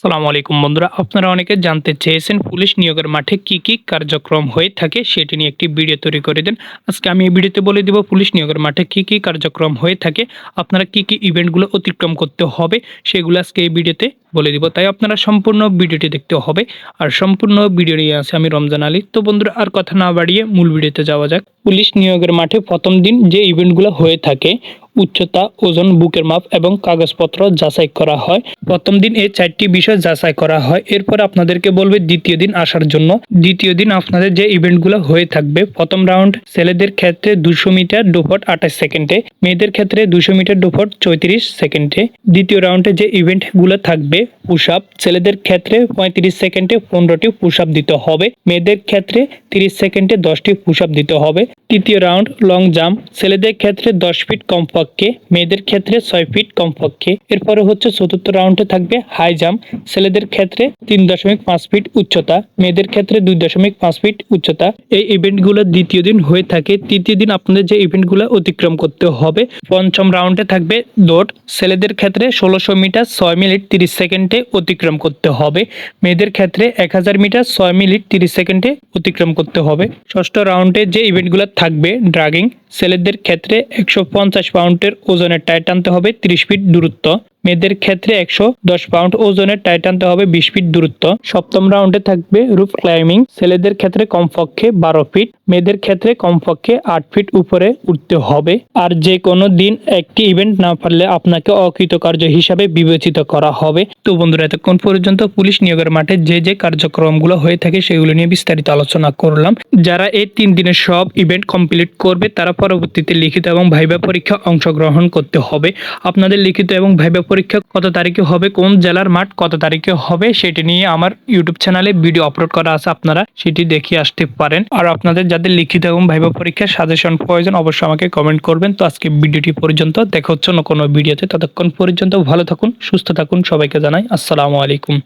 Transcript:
সালামু আলাইকুম বন্ধুরা, আপনারা অনেকে জানতে চেয়েছেন পুলিশ নিয়োগের মাঠে কি কি কার্যক্রম হয়ে থাকে সেটি নিয়ে একটি ভিডিও তৈরি করে দেন। আজকে আমি এই ভিডিওতে বলে দিব পুলিশ নিয়োগের মাঠে কি কি কার্যক্রম হয়ে থাকে, আপনারা কি কি ইভেন্টগুলো অতিক্রম করতে হবে সেগুলো আজকে এই ভিডিওতে বলে দিব। তাই আপনারা সম্পূর্ণ ভিডিওটি দেখতে হবে, আর সম্পূর্ণ ভিডিও নিয়ে আছে আমি রমজান আলী। তো বন্ধুরা, আর কথা না বাড়িয়ে মূল ভিডিওতে যাওয়া যাক। পুলিশ নিয়োগের মাঠে প্রথম দিন যে ইভেন্টগুলো হয়ে থাকে, উচ্চতা, ওজন, বুকের মাপ এবং কাগজপত্র যাচাই করা হয়। প্রথম দিন এই চারটি বিষয় যাচাই করা হয়। এরপর আপনাদেরকে বলবে দ্বিতীয় দিন আসার জন্য। দ্বিতীয় দিন আপনাদের যে ইভেন্টগুলো হয়ে থাকবে, প্রথম রাউন্ড ছেলেদের ক্ষেত্রে দুশো মিটার দুফট আঠাশ সেকেন্ডে, মেয়েদের ক্ষেত্রে দুশো মিটার দুফট চৌত্রিশ সেকেন্ডে। দ্বিতীয় রাউন্ডে যে ইভেন্টগুলো থাকবে পুশ আপ ছেলেদের ক্ষেত্রে পঁয়ত্রিশ সেকেন্ডে পনেরোটি পুশ আপ দিতে হবে, মেয়েদের ক্ষেত্রে তিরিশ সেকেন্ডে দশটি পুশ আপ দিতে হবে। তৃতীয় রাউন্ড লং জাম্প। ছেলেদের ক্ষেত্রে দশ ফিট কমপক্ষে, মেয়েদের ক্ষেত্রে ছয় ফিট কমপক্ষে। এরপরে হচ্ছে চতুর্থ রাউন্ডে থাকবে হাই জাম্প। ছেলেদের ক্ষেত্রে তিন দশমিক পাঁচ ফিট উচ্চতা, মেয়েদের ক্ষেত্রে দুই দশমিক পাঁচ ফিট উচ্চতা। এই ইভেন্টগুলো দ্বিতীয় দিন হয়ে থাকে। তৃতীয় দিন আপনাদের যে ইভেন্টগুলো অতিক্রম করতে হবে, পঞ্চম রাউন্ডে থাকবে দৌড়। ছেলেদের ক্ষেত্রে ষোলোশো মিটার ছয় মিনিট তিরিশ সেকেন্ডে অতিক্রম করতে হবে। মেয়েদের ক্ষেত্রে এক হাজার মিটার ছয় মিনিট তিরিশ সেকেন্ডে অতিক্রম করতে হবে। ষষ্ঠ রাউন্ডে যে ইভেন্টগুলো থাকবে ড্রাগিং ছেলেদের ক্ষেত্রে একশো পঞ্চাশ পাউন্ডের ওজনের টাইট টানতে হবে তিরিশ ফিট দূরত্ব। মেয়েদের ক্ষেত্রে একশো দশ পাউন্ড ওজনের টাইট টানতে হবে বিশ ফিট দূরত্ব। সপ্তম রাউন্ডে থাকবে রুফ ক্লাইম্বিং। ছেলেদের ক্ষেত্রে কমপক্ষে বারো ফিট, মেয়েদের ক্ষেত্রে কমপক্ষে আট ফিট উপরে উঠতে হবে। আর যে কোনো দিন একটি ইভেন্ট না পারলে আপনাকে অকৃতকার্য হিসাবে বিবেচিত করা হবে। তো বন্ধুরা, এতক্ষণ পর্যন্ত পুলিশ নিয়োগের মাঠে যে যে কার্যক্রমগুলো হয়ে থাকে সেগুলো নিয়ে বিস্তারিত আলোচনা করলাম। যারা এই তিন দিনের সব ইভেন্ট কমপ্লিট করবে, তারা পরবর্তীতে লিখিত এবং ভাইবা পরীক্ষা অংশগ্রহণ করতে হবে। আপনাদের লিখিত এবং ভাইবা পরীক্ষা কত তারিখে হবে, কোন জেলার মাঠ কত তারিখে হবে, সেটি নিয়ে আমার ইউটিউব চ্যানেলে ভিডিও আপলোড করা আছে, আপনারা সেটি দেখে আসতে পারেন। আর আপনাদের যাদের লিখিত এবং ভাইবা পরীক্ষার সাজেশন প্রয়োজন, অবশ্যই আমাকে কমেন্ট করবেন। তো আজকে ভিডিওটি পর্যন্ত, দেখা হচ্ছে অন্য কোনো ভিডিওতে, ততক্ষণ পর্যন্ত ভালো থাকুন, সুস্থ থাকুন, সবাইকে জানাই আসসালামু আলাইকুম।